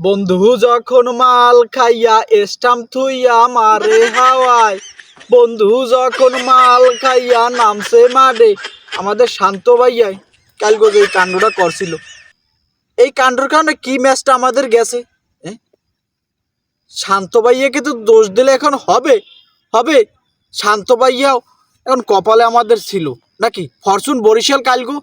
বন্ধু, যখন মাল খাইয়া এস্টাম থুইয়া মারে হাওয়ায়, বন্ধু, যখন মাল খাইয়া নামছে মারে আমাদের শান্ত ভাইয়াই কালকে এই কাণ্ডটা করছিল। এই কাণ্ডর কারণে কি ম্যাচটা আমাদের গেছে? শান্ত ভাইয়াকে তো দোষ দিলে এখন হবে? হবে? শান্ত ভাইয়াও এখন কপালে আমাদের ছিল, নাকি? ফরচুন, বরিশাল কালগো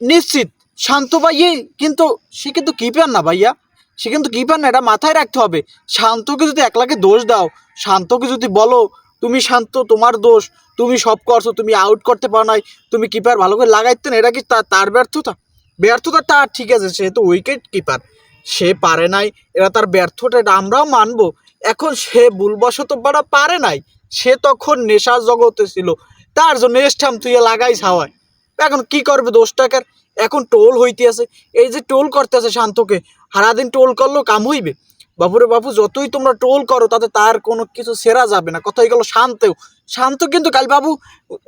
নিশ্চিত। শান্ত ভাইয়ে কিন্তু, সে কিন্তু কিপার না ভাইয়া। সে কিন্তু কিপার না, এটা মাথায় রাখতে হবে। শান্তকে যদি একলাকে দোষ দাও, শান্তকে যদি বলো, তুমি শান্ত, তোমার দোষ, তুমি সব করছ, তুমি আউট করতে পারো নাই, তুমি কিপার ভালো করে লাগাইতে না, এটা কি তার ব্যর্থতা? ব্যর্থতা তার ঠিক আছে, সে তো উইকেট কিপার সে পারে নাই, এরা তার ব্যর্থতা, এটা আমরাও মানবো। এখন সে ভুলবশত বাড়া পারে নাই, সে তখন নেশার জগতে ছিল। তার জন্য এস্টাম তুই লাগাইস হাওয়ায়। এখন কি করবে দোষটাকার এখন টোল হইতে আছে এই যে টোল করতেছে শান্তকে সারাদিন টোল করলেও কাম হইবে। বাপুরে বাপু, যতই তোমরা টোল করো, তাতে তার কোনো কিছু সেরা যাবে না। কথাই গেল শান্তেও। শান্ত কিন্তু কাল বাবু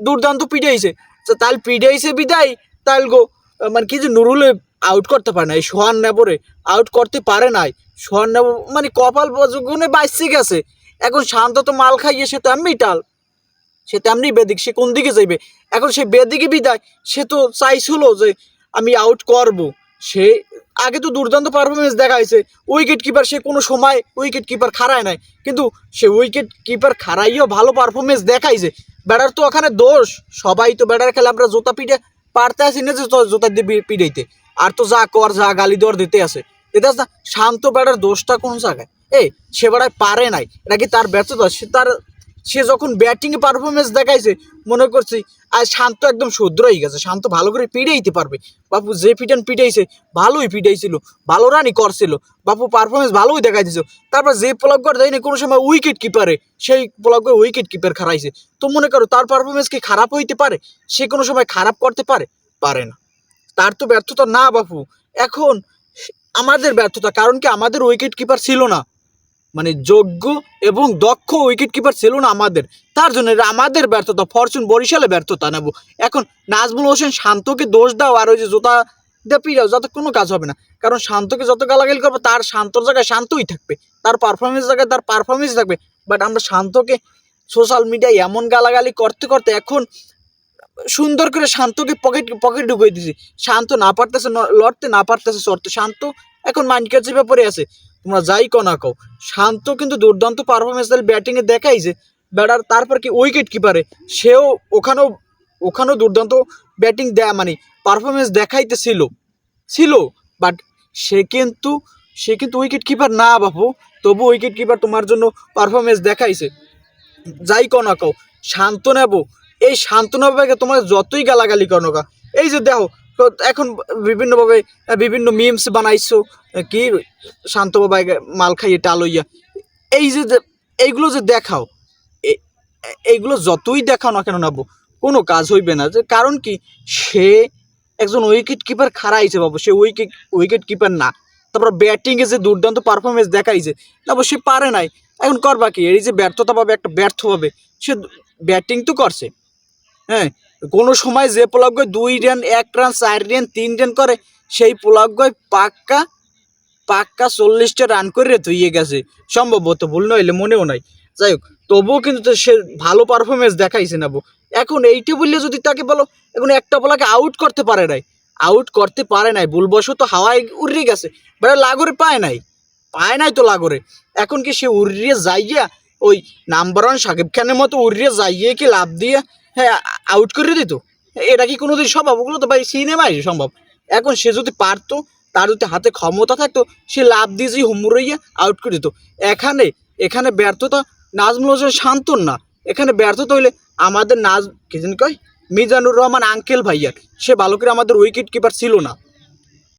দুর্দান্ত পিটাইছে তো তাল পিটাইছে বিদায়, তাল গো মানে কি যে নুরুলে আউট করতে পারে না এই সোহান নেবরে আউট করতে পারে নাই। সোহান নেব মানে কপাল গুনে বাইসে গেছে। এখন শান্ত তো মাল খাইয়ে সে তেমনি টাল। সে তেমনি বেদিক, সে কোন দিকে যাইবে? এখন সে বেদিকে বিদায়, সে তো চাইছিল যে আমি আউট করব। সে আগে তো দুর্দান্ত পারফরমেন্স দেখাইছে। উইকেট কিপার সে কোনো সময় উইকেট কিপার খারায় নাই। কিন্তু সে উইকেট কিপার খারাইও ভালো পারফরমেন্স দেখাইছে। ব্যাটার তো ওখানে দোষ। সবাই তো ব্যাটার খেলে আমরা জোতা পিঠে পারতে আসি না যে জোতা দিয়ে পি- পিটাইতে। আর তো যা কর, যা গালি দেওয়ার দিতে আছে দিতে আসে না, শান্ত ব্যাটার দোষটা কোন জায়গায়? এই সে বেড়ায় পারে নাই। এটা কি তার ব্যর্থতা? সে তার সে যখন ব্যাটিং পারফরমেন্স দেখাইছে, মনে করছি আর শান্ত একদম শুদ্র হয়ে গেছে। শান্ত ভালো করে পিটাইতে পারবে। বাপু যে পিটান পিটাইছে, ভালোই পিটাইছিল, ভালো রানই করছিল। বাপু পারফরমেন্স ভালোই দেখাইছিল। তারপর যে প্লাগ করে দেয়নি, কোনো সময় উইকেট কিপারে সেই প্লাগ করে উইকেট কিপার খারাইছে। তো মনে করো, তার পারফরমেন্স কি খারাপ হইতে পারে? সে কোনো সময় খারাপ করতে পারে? পারে না। তার তো ব্যর্থতা না বাপু। এখন, আমাদের ব্যর্থতা, কারণ কি আমাদের উইকেট কিপার ছিল না। মানে যোগ্য এবং দক্ষ উইকেট কিপার ছিল না আমাদের। তার জন্য আমাদের ব্যর্থতা ফরচুন বরিশালে ব্যর্থতা নেব। এখন নাজমুল হোসেন শান্তকে দোষ দাও আর ওই যে জোতা দিয়ে পিড়াও যাতে কোনো কাজ হবে না। কারণ শান্তকে যত গালাগালি করবে, তার শান্তর জায়গায় শান্তই থাকবে। তার পারফরমেন্স জায়গায় তার পারফরমেন্স থাকবে। বাট আমরা শান্তকে সোশ্যাল মিডিয়ায় এমন গালাগালি করতে করতে এখন সুন্দর করে শান্তকে পকেট পকেট ঢুকিয়ে দিছি শান্ত না পারতেছে লড়তে না পারতেছে চড়তে। শান্ত এখন মাইন্ডকে চেপে পড়ে আছে, তোমরা যাই কো না কও, শান্ত কিন্তু দুর্দান্ত পারফরমেন্স তাহলে ব্যাটিংয়ে দেখাইছে, ব্যাটার তারপর কি উইকেট কিপারে সেও ওখানেও ওখানেও দুর্দান্ত ব্যাটিং দেয় মানে পারফরমেন্স দেখাইতেছিল, ছিল ছিল বাট সে কিন্তু সে কিন্তু উইকেট কিপার না বাপু, তবু উইকেট কিপার তোমার জন্য পারফরমেন্স দেখাইছে। যাই কো না কও, শান্ত নেব, এই শান্ত নেবাকে তোমার যতই গালাগালি করো না এই যে দেখো তো এখন বিভিন্নভাবে বিভিন্ন মিমস বানাইছো কি শান্ত বাবাই মাল খাইয়ে টালইয়া এই যে এইগুলো যে দেখাও এইগুলো যতই দেখাও না কেন নেব কোনো কাজ হইবে না। যে কারণ কি, সে একজন উইকেট কিপার খারাইছে বাবু, সে উইকেট উইকেট কিপার না। তারপর ব্যাটিংয়ে যে দুর্দান্ত পারফরমেন্স দেখাইছে, না সে পারে নাই। এখন করবা কি, এই যে ব্যর্থতা পাবে, একটা ব্যর্থ হবে, সে ব্যাটিং তো করছে। হ্যাঁ কোনো সময় যে পোলাগ্য দুই রান, এক রান, চার রান, তিন রান করে, সেই পোলাগ্য পাক্কা পাক্কা চল্লিশটা রান করে ধুইয়ে গেছে। সম্ভবত ভুল নইলে মনেও নাই। যাই হোক, তবুও কিন্তু সে ভালো পারফরমেন্স দেখাইছে না। এখন এইটা বললে যদি তাকে বলো, এখন একটা বলাকে আউট করতে পারে নাই। আউট করতে পারে নাই, ভুলবশত হাওয়ায় উড়িয়ে গেছে। বেড়া লাগরে পায় নাই। পায় নাই তো লাগরে। এখন কি সে উড়িয়ে যাইয়া ওই নাম্বার ওয়ান সাকিব খানের মতো উড়িয়ে যাইয়ে কি লাভ দিয়ে হ্যাঁ আউট করে দিত। এটা কি কোনোদিন সম্ভব? ওগুলো তো ভাই সিনেমাই সম্ভব। এখন সে যদি পারতো, তার যদি হাতে ক্ষমতা থাকতো, সে লাভ দিয়ে যে হুমুরাইয়া আউট করে দিত। এখানে এখানে ব্যর্থতা নাজমুল হোসেন শান্তন না। এখানে ব্যর্থতা হইলে আমাদের নাজ কি জানি কয়? মিজানুর রহমান আঙ্কেল ভাইয়া। সে ভালো করে আমাদের উইকেট কিপার ছিল না।